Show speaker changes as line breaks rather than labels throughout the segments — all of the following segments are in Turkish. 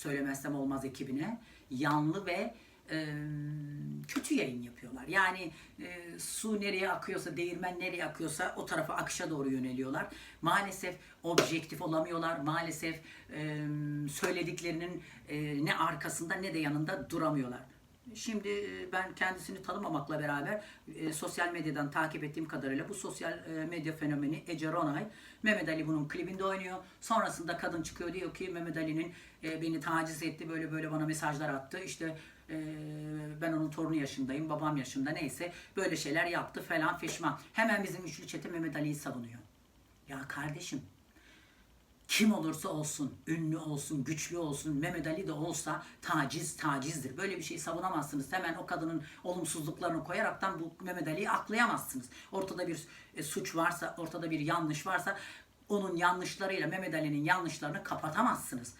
söylemezsem olmaz ekibine yanlı ve e, kötü yayın yapıyorlar. Yani e, su nereye akıyorsa, değirmen nereye akıyorsa o tarafa akışa doğru yöneliyorlar. Maalesef objektif olamıyorlar. Maalesef e, söylediklerinin e, ne arkasında ne de yanında duramıyorlar. Şimdi e, ben kendisini tanımamakla beraber e, sosyal medyadan takip ettiğim kadarıyla bu sosyal e, medya fenomeni Ece Ronay, Mehmet Ali bunun klibinde oynuyor. Sonrasında kadın çıkıyor diyor ki Mehmet Ali'nin e, beni taciz etti, böyle böyle bana mesajlar attı. İşte e, ben onun torunu yaşındayım, babam yaşında neyse böyle şeyler yaptı falan fişman. Hemen bizim üçlü çete Mehmet Ali'yi savunuyor. Ya kardeşim kim olursa olsun, ünlü olsun, güçlü olsun, Mehmet Ali de olsa taciz tacizdir. Böyle bir şeyi savunamazsınız. Hemen o kadının olumsuzluklarını koyaraktan bu Mehmet Ali'yi aklayamazsınız. Ortada bir e, suç varsa, ortada bir yanlış varsa onun yanlışlarıyla Mehmet Ali'nin yanlışlarını kapatamazsınız.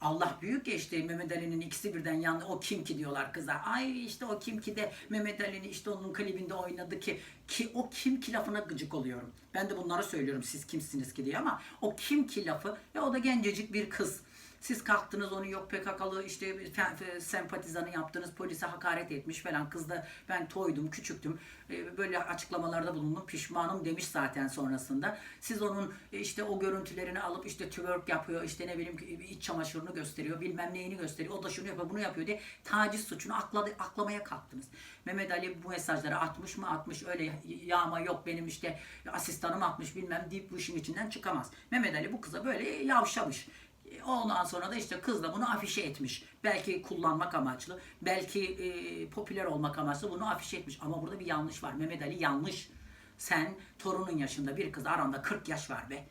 Allah büyük ya Mehmet Ali'nin ikisi birden yan o kim ki diyorlar kıza. Ay işte o kim ki de Mehmet Ali'nin işte onun klibinde oynadı ki ki o kim ki lafına gıcık oluyorum. Ben de bunları söylüyorum siz kimsiniz ki diye ama o kim ki lafı ya o da gencecik bir kız. Siz kalktınız onu yok PKK'lı işte sempatizanı yaptınız polise hakaret etmiş falan kız da ben toydum küçüktüm E, böyle açıklamalarda bulundum pişmanım demiş zaten sonrasında. Siz onun e, işte o görüntülerini alıp işte twerk yapıyor işte ne bileyim iç çamaşırını gösteriyor bilmem neyini gösteriyor o da şunu yapıyor bunu yapıyor diye taciz suçunu akladı, aklamaya kalktınız. Mehmet Ali bu mesajları atmış mı atmış öyle yağma yok benim işte asistanım atmış bilmem deyip bu işin içinden çıkamaz. Mehmet Ali bu kıza böyle yavşamış. Ondan sonra da işte kız da bunu afişe etmiş. Belki kullanmak amaçlı, belki e, popüler olmak amaçlı bunu afişe etmiş. Ama burada bir yanlış var. Mehmet Ali yanlış. Sen torunun yaşında bir kız aranda 40 yaş var be.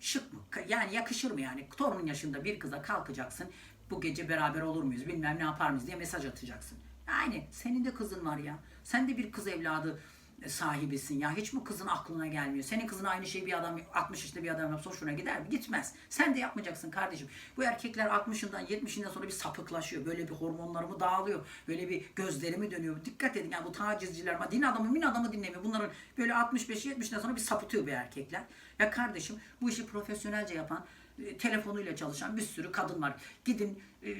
Şık mı? Yani yakışır mı yani? Torunun yaşında bir kıza kalkacaksın. Bu gece beraber olur muyuz? Bilmem ne yapar mıyız diye mesaj atacaksın. Yani senin de kızın var ya. Sen de bir kız evladı sahibisin ya. Hiç mi kızın aklına gelmiyor? Senin kızın aynı şeyi bir adam 60 yaşında bir adam yapsa hoşuna gider mi? Gitmez. Sen de yapmayacaksın kardeşim. Bu erkekler 60'ından 70'inden sonra bir sapıklaşıyor. Böyle bir hormonlarımı dağılıyor. Böyle bir gözlerimi dönüyor. Dikkat edin yani bu tacizciler, din adamı, min adamı dinlemiyor. Bunların böyle 65-70'den sonra bir sapıtıyor bir erkekler. Ya kardeşim bu işi profesyonelce yapan e, telefonuyla çalışan bir sürü kadın var. Gidin e,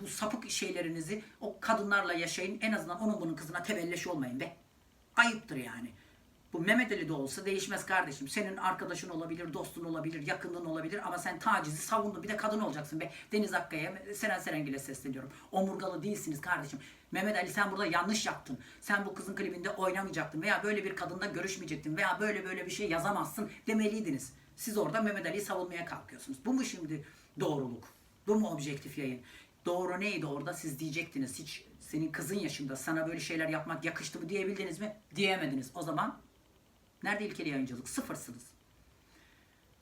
bu sapık şeylerinizi o kadınlarla yaşayın. En azından onun bunun kızına tebelleş olmayın be. Ayıptır yani. Bu Mehmet Ali de olsa değişmez kardeşim. Senin arkadaşın olabilir, dostun olabilir, yakınlığın olabilir ama sen tacizi savundun. Bir de kadın olacaksın be. Deniz Akkaya, Seren Serengil'e sesleniyorum. Omurgalı değilsiniz kardeşim. Mehmet Ali sen burada yanlış yaptın. Sen bu kızın klibinde oynamayacaktın veya böyle bir kadınla görüşmeyecektin veya böyle böyle bir şey yazamazsın demeliydiniz. Siz orada Mehmet Ali'yi savunmaya kalkıyorsunuz. Bu mu şimdi doğruluk? Bu mu objektif yayın? Doğru neydi orada siz diyecektiniz. Hiç senin kızın yaşında sana böyle şeyler yapmak yakıştı mı diyebildiniz mi? Diyemediniz. O zaman nerede ilkeli yayıncılık? Sıfırsınız.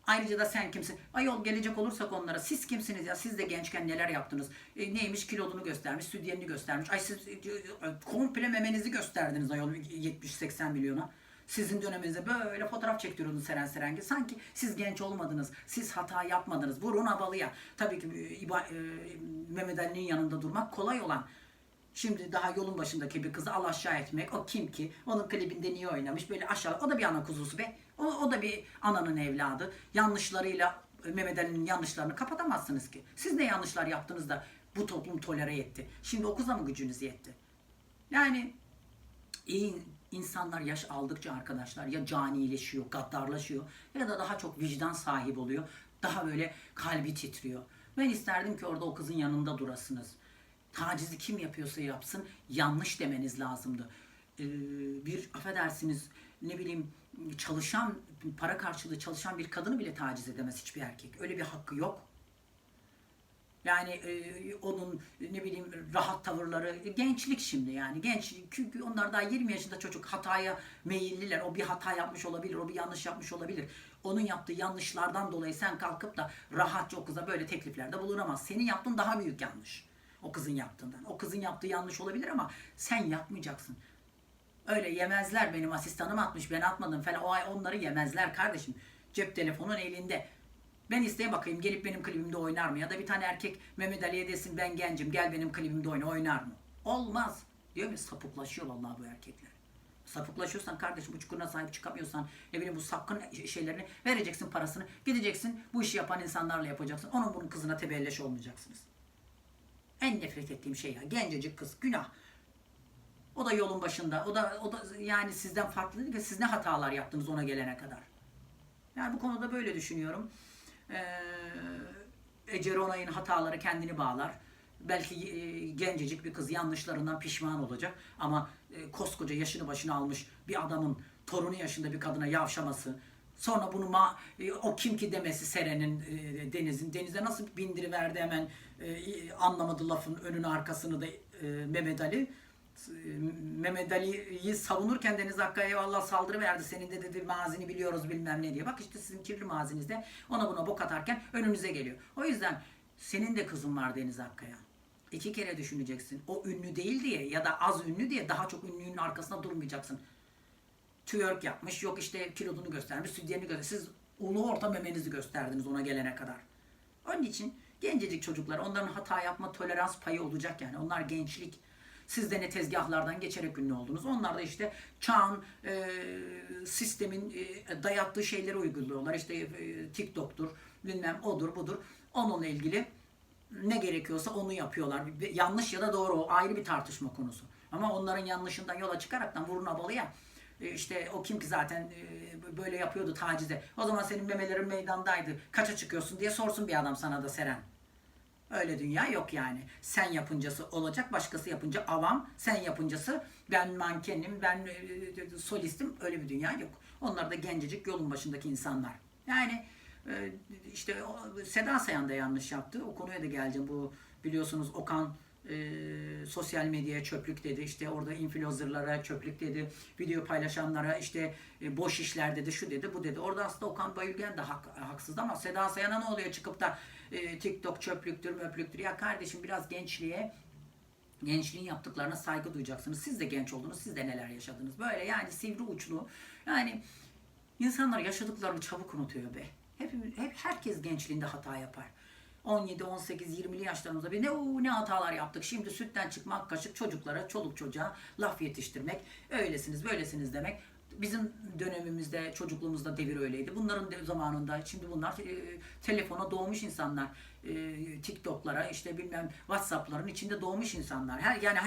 Ayrıca da sen kimsin? Ayol gelecek olursak onlara siz kimsiniz ya? Siz de gençken neler yaptınız? E, neymiş kilodunu göstermiş, sütyenini göstermiş. Ay siz e, e, komple memenizi gösterdiniz ayol 70-80 milyona. Sizin döneminizde böyle fotoğraf çektiriyordu Seren Serengil. Sanki siz genç olmadınız, siz hata yapmadınız. Vurun havalıya. Tabii ki e, İba, e, Mehmet Ali'nin yanında durmak kolay olan. Şimdi daha yolun başındaki bir kızı al aşağı etmek. O kim ki? Onun klibinde niye oynamış? Böyle aşağı. O da bir ana kuzusu be. O, o da bir ananın evladı. Yanlışlarıyla Mehmet Ali'nin yanlışlarını kapatamazsınız ki. Siz ne yanlışlar yaptınız da bu toplum tolere etti? Şimdi o kıza mı gücünüz yetti? Yani iyi insanlar yaş aldıkça arkadaşlar ya canileşiyor, gaddarlaşıyor ya da daha çok vicdan sahibi oluyor. Daha böyle kalbi titriyor. Ben isterdim ki orada o kızın yanında durasınız. Tacizi kim yapıyorsa yapsın yanlış demeniz lazımdı. Ee, bir affedersiniz ne bileyim çalışan para karşılığı çalışan bir kadını bile taciz edemez hiçbir erkek. Öyle bir hakkı yok. Yani e, onun ne bileyim rahat tavırları gençlik şimdi yani genç çünkü onlar daha 20 yaşında çocuk hataya meyilliler. O bir hata yapmış olabilir, o bir yanlış yapmış olabilir. Onun yaptığı yanlışlardan dolayı sen kalkıp da rahatça o kıza böyle tekliflerde bulunamaz. Senin yaptığın daha büyük yanlış. O kızın yaptığından. O kızın yaptığı yanlış olabilir ama sen yapmayacaksın. Öyle yemezler benim asistanım atmış ben atmadım falan. O ay onları yemezler kardeşim. Cep telefonun elinde. Ben isteye bakayım gelip benim klibimde oynar mı? Ya da bir tane erkek Mehmet Ali'ye desin ben gencim gel benim klibimde oyna oynar mı? Olmaz. Diyor mu? Sapıklaşıyor vallahi bu erkekler. Sapıklaşıyorsan kardeşim bu çukuruna sahip çıkamıyorsan ne bileyim bu sapkın şeylerini vereceksin parasını. Gideceksin bu işi yapan insanlarla yapacaksın. Onun bunun kızına tebelleş olmayacaksınız. En nefret ettiğim şey ya. Gencecik kız. Günah. O da yolun başında. O da o da yani sizden farklı değil ve siz ne hatalar yaptınız ona gelene kadar. Yani bu konuda böyle düşünüyorum. Ee, Ece Ronay'ın hataları kendini bağlar. Belki e, gencecik bir kız yanlışlarından pişman olacak ama e, koskoca yaşını başına almış bir adamın torunu yaşında bir kadına yavşaması, sonra bunu ma e, o kim ki demesi Seren'in e, Deniz'in Deniz'e nasıl bindiriverdi hemen e, anlamadı lafın önünü arkasını da e, Mehmet Ali. Mehmet Ali'yi savunurken Deniz Hakkı'ya eyvallah saldırı verdi. Senin de dedi mazini biliyoruz bilmem ne diye. Bak işte sizin kirli mazinizde ona buna bok atarken önünüze geliyor. O yüzden senin de kızın var Deniz Hakkı'ya. İki kere düşüneceksin. O ünlü değil diye ya da az ünlü diye daha çok ünlünün arkasında durmayacaksın. Twerk yapmış, yok işte kilodunu göstermiş, sütyenini göstermiş. Siz ulu orta memenizi gösterdiniz ona gelene kadar. Onun için gencecik çocuklar, onların hata yapma tolerans payı olacak yani. Onlar gençlik. Siz de ne tezgahlardan geçerek ünlü oldunuz. Onlar da işte çağın, e, sistemin e, dayattığı şeyleri uyguluyorlar. İşte e, TikTok'tur, bilmem odur budur. Onunla ilgili ne gerekiyorsa onu yapıyorlar. Yanlış ya da doğru o ayrı bir tartışma konusu. Ama onların yanlışından yola çıkaraktan vuruna balıya e, işte o kim ki zaten e, böyle yapıyordu tacize. O zaman senin memelerin meydandaydı. Kaça çıkıyorsun diye sorsun bir adam sana da Seren. Öyle dünya yok yani. Sen yapıncası olacak, başkası yapınca avam, sen yapıncası ben mankenim, ben e, solistim. Öyle bir dünya yok. Onlar da gencecik yolun başındaki insanlar. Yani e, işte Seda Sayan da yanlış yaptı. O konuya da geleceğim. Bu biliyorsunuz Okan e, sosyal medyaya çöplük dedi. İşte orada influencerlara çöplük dedi. Video paylaşanlara işte e, boş işler dedi, şu dedi, bu dedi. Orada aslında Okan Bayülgen de hak, haksız ama Seda Sayan'a ne oluyor çıkıp da e, TikTok çöplüktür, möplüktür. Ya kardeşim biraz gençliğe gençliğin yaptıklarına saygı duyacaksınız. Siz de genç oldunuz, siz de neler yaşadınız. Böyle yani sivri uçlu. Yani insanlar yaşadıklarını çabuk unutuyor be. Hep, hep herkes gençliğinde hata yapar. 17, 18, 20'li yaşlarımızda bir ne o ne hatalar yaptık. Şimdi sütten çıkmak kaşık çocuklara, çoluk çocuğa laf yetiştirmek. Öylesiniz, böylesiniz demek. Bizim dönemimizde, çocukluğumuzda devir öyleydi. Bunların zamanında şimdi bunlar e, telefona doğmuş insanlar. E, TikTok'lara, işte bilmem WhatsApp'ların içinde doğmuş insanlar. Her yani